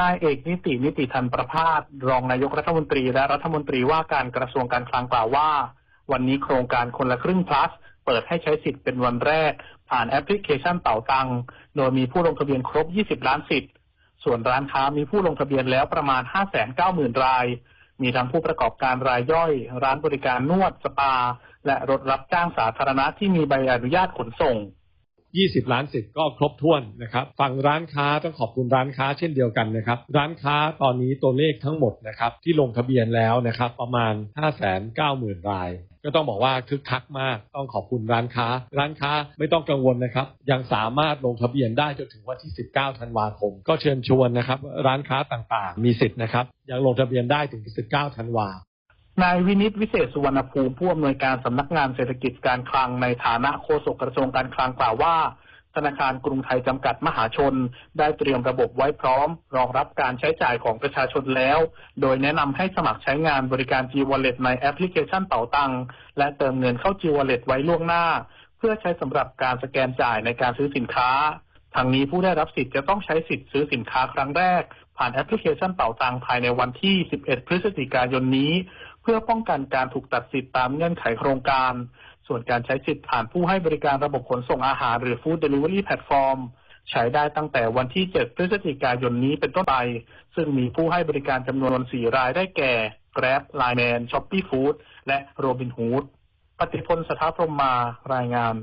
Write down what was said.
นายเอกนิตินิติทันประพาสรองนายกรัฐมนตรีและรัฐมนตรีว่าการกระทรวงการคลังกล่าวว่า วันนี้โครงการคนละครึ่ง plus เปิดให้ใช้สิทธิ์เป็นวันแรก ผ่านแอปพลิเคชันเต่าตัง โดยมีผู้ลงทะเบียนครบ 20 ล้านสิทธิ์ ส่วนร้านค้ามีผู้ลงทะเบียนแล้วประมาณ 590,000 ราย มีทั้งผู้ประกอบการรายย่อย ร้านบริการนวดสปา และรถรับจ้างสาธารณะที่มีใบอนุญาตขนส่ง 20 ล้านสิทธิ์ก็ครบถ้วนนะครับฝั่งร้านค้าต้องขอบคุณร้านค้าเช่นเดียวกันนะครับ ร้านค้าตอนนี้ตัวเลขทั้งหมดนะครับที่ลงทะเบียนแล้วนะครับประมาณ 590,000 ราย ก็ต้องบอกว่าคึกคักมากต้องขอบคุณร้านค้า ร้านค้าไม่ต้องกังวลนะครับ ยังสามารถลงทะเบียนได้จนถึงวันที่ 19 ธันวาคม ก็เชิญชวนนะครับ ร้านค้าต่างๆ มีสิทธิ์นะครับยังลงทะเบียนได้ถึง 19 ธันวา นายวินิตวิเศษสุวรรณภูมิผู้อำนวยการสำนักงานเศรษฐกิจการคลังในฐานะโฆษกกระทรวงการคลังกล่าวว่า ธนาคารกรุงไทยจำกัดมหาชน ได้เตรียมระบบไว้พร้อม รองรับการใช้จ่ายของประชาชนแล้ว โดยแนะนำให้สมัครใช้งานบริการ G Wallet ในแอปพลิเคชันเป๋าตังและเติมเงินเข้า G Wallet ไว้ล่วงหน้า เพื่อใช้สำหรับการสแกนจ่ายในการซื้อสินค้าทางนี้ผู้ได้รับสิทธิ์จะต้องใช้สิทธิ์ซื้อสินค้าครั้งแรก ผ่านแอปพลิเคชันเป๋าตังภายในวันที่ 11 พฤศจิกายนนี้ เพื่อป้องกันการถูกตัดสิทธิ์ตามเงื่อนไขโครงการ ส่วนการใช้สิทธิ์ผ่านผู้ให้บริการระบบขนส่งอาหารหรือ Food Delivery Platform ใช้ได้ตั้งแต่วันที่ 7 พฤศจิกายนนี้เป็นต้นไป ซึ่งมีผู้ให้บริการจำนวน 4 รายได้แก่ Grab, Line Man, Shopee Food และ Robinhood ปฏิพลสถาพรมมารายงาน